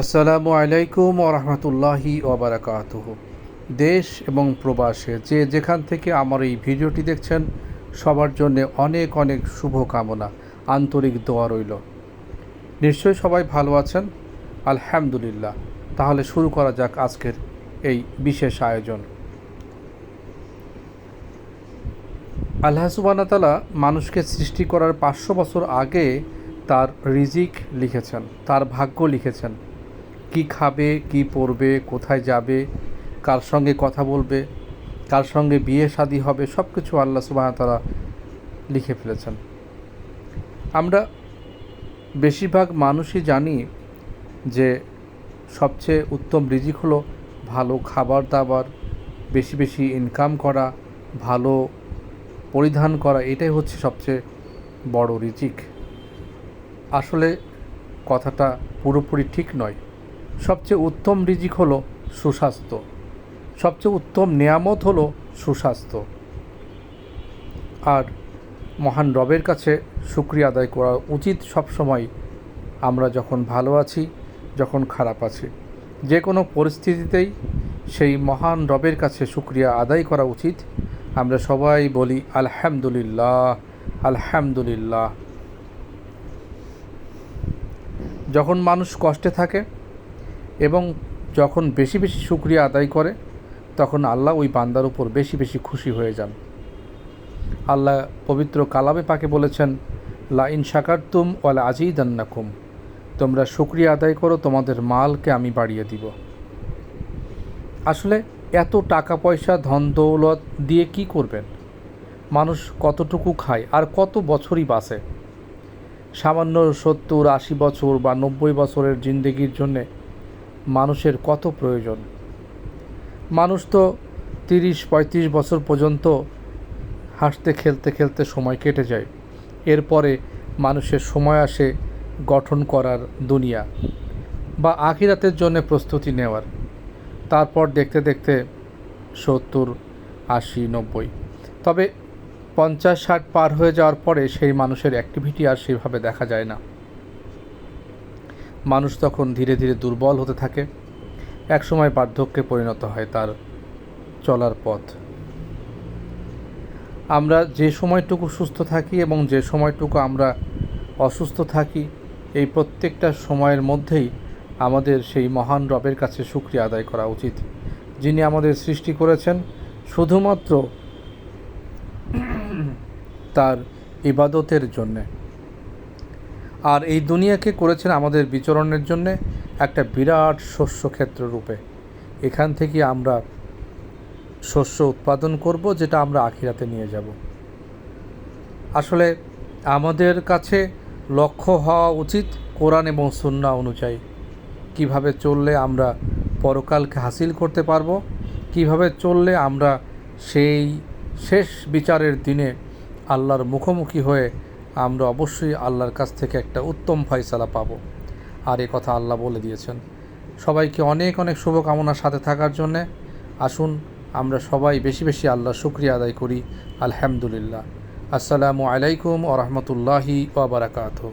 আসসালামু আলাইকুম ওরহমতুল্লাহি ওবরাকাত দেশ এবং প্রবাসে যে যেখান থেকে আমার এই ভিডিওটি দেখছেন, সবার জন্য অনেক অনেক শুভ কামনা আন্তরিক দোয়া রইল। নিশ্চয়ই সবাই ভালো আছেন? আলহামদুলিল্লাহ। তাহলে শুরু করা যাক আজকের এই বিশেষ আয়োজন। আল্লাহ সুবাহতালা মানুষকে সৃষ্টি করার পাঁচশো বছর আগে তার রিজিক লিখেছেন, তার ভাগ্য লিখেছেন। কি খাবে, কি পরবে, কোথায় যাবে, কার সঙ্গে কথা বলবে, কার সঙ্গে বিয়ে শাদী হবে সব কিছু আল্লাহ সুবাহ তারা লিখে ফেলেছেন। আমরা বেশিরভাগ মানুষই জানি যে সবচেয়ে উত্তম রিজিক হলো ভালো খাবার দাবার বেশি বেশি ইনকাম করা, ভালো পরিধান করা, এটাই হচ্ছে সবচেয়ে বড় রিজিক। আসলে কথাটা পুরোপুরি ঠিক নয়। সবচেয়ে উত্তম রিজিক হলো সুস্বাস্থ্য। সবচেয়ে উত্তম নিয়ামত হলো সুস্বাস্থ্য। আর মহান রবের কাছে শুক্রিয়া আদায় করা উচিত সবসময়। আমরা যখন ভালো আছি, যখন খারাপ আছি, যে কোনো পরিস্থিতিতেই সেই মহান রবের কাছে শুক্রিয়া আদায় করা উচিত। আমরা সবাই বলি, আলহামদুলিল্লাহ আলহামদুলিল্লাহ। যখন মানুষ কষ্টে থাকে এবং যখন বেশি বেশি শুক্রিয়া আদায় করে, তখন আল্লাহ ওই বান্দার উপর বেশি বেশি খুশি হয়ে যান। আল্লাহ পবিত্র কালামে পাকে বলেছেন লা ইন শাকারতুম ওয়ালা আজিদান্নাকুম। তোমরা শুক্রিয়া আদায় করো, তোমাদের মালকে আমি বাড়িয়ে দিব। আসলে এত টাকা পয়সা, ধন দৌলত দিয়ে কি করবেন? মানুষ কতটুকু খায় আর কত বছরই বাঁচে? সামান্য সত্তর আশি বছর বা নব্বই বছরের জিন্দগির জন্যে মানুষের কত প্রয়োজন? মানুষ তো তিরিশ, পঁয়ত্রিশ বছর পর্যন্ত হাসতে, খেলতে খেলতে সময় কেটে যায়। এরপরে মানুষের সময় আসে গঠন করার দুনিয়া বা আখিরাতের জন্য প্রস্তুতি নেওয়ার। তারপর দেখতে দেখতে সত্তর, আশি, নব্বই। তবে পঞ্চাশ, ষাট পার হয়ে যাওয়ার পরে সেই মানুষের অ্যাক্টিভিটি আর সেভাবে দেখা যায় না। মানুষ তখন ধীরে ধীরে দুর্বল হতে থাকে। একসময় বার্ধক্যে পরিণত হয় তার চলার পথ। আমরা যে সময়টুকু সুস্থ থাকি এবং যে সময়টুকু আমরা অসুস্থ থাকি, এই প্রত্যেকটা সময়ের মধ্যেই আমাদের সেই মহান রবের কাছে সুক্রিয়া আদায় করা উচিত, যিনি আমাদের সৃষ্টি করেছেন। শুধুমাত্র তার ইবাদতের জন্যে। আর এই দুনিয়াকে করেছেন আমাদের বিচরণের জন্যে একটা বিরাট শস্যক্ষেত্র রূপে। এখান থেকে আমরা শস্য উৎপাদন করব, যেটা আমরা আখিরাতে নিয়ে যাব। আসলে আমাদের কাছে লক্ষ্য হওয়া উচিত কোরআন এবং সুন্না অনুযায়ী। কীভাবে চললে আমরা পরকালকে হাসিল করতে পারব? কীভাবে চললে আমরা সেই শেষ বিচারের দিনে আল্লাহর মুখোমুখি হয়ে আমরা অবশ্যই আল্লাহর কাছ থেকে একটা উত্তম ফয়সালা পাব। আর এ কথা আল্লাহ বলে দিয়েছেন। সবাইকে অনেক অনেক শুভকামনার সাথে থাকার জন্যে আসুন, আমরা সবাই বেশি বেশি আল্লাহ শুক্রিয়া আদায় করি। আলহামদুলিল্লাহ। আসসালামু আলাইকুম ও রহমতুল্লাহি ওবরাকাত